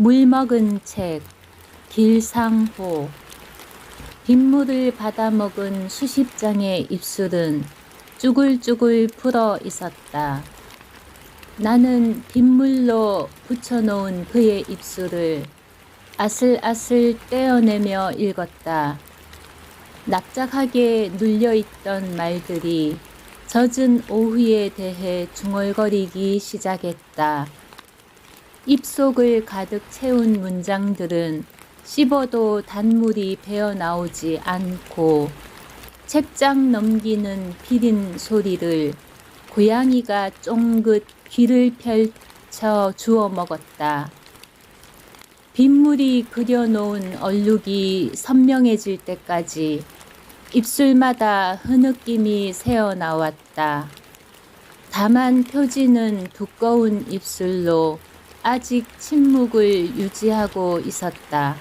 물 먹은 책 길상호 빗물을 받아먹은 수십 장의 입술은 쭈글쭈글 풀어 있었다. 나는 빗물로 붙여놓은 그의 입술을 아슬아슬 떼어내며 읽었다. 납작하게 눌려있던 말들이 젖은 오후에 대해 중얼거리기 시작했다. 입속을 가득 채운 문장들은 씹어도 단물이 배어 나오지 않고 책장 넘기는 비린 소리를 고양이가 쫑긋 귀를 펼쳐 주워 먹었다. 빗물이 그려놓은 얼룩이 선명해질 때까지 입술마다 흐느낌이 새어 나왔다. 다만 표지는 두꺼운 입술로 아직 침묵을 유지하고 있었다.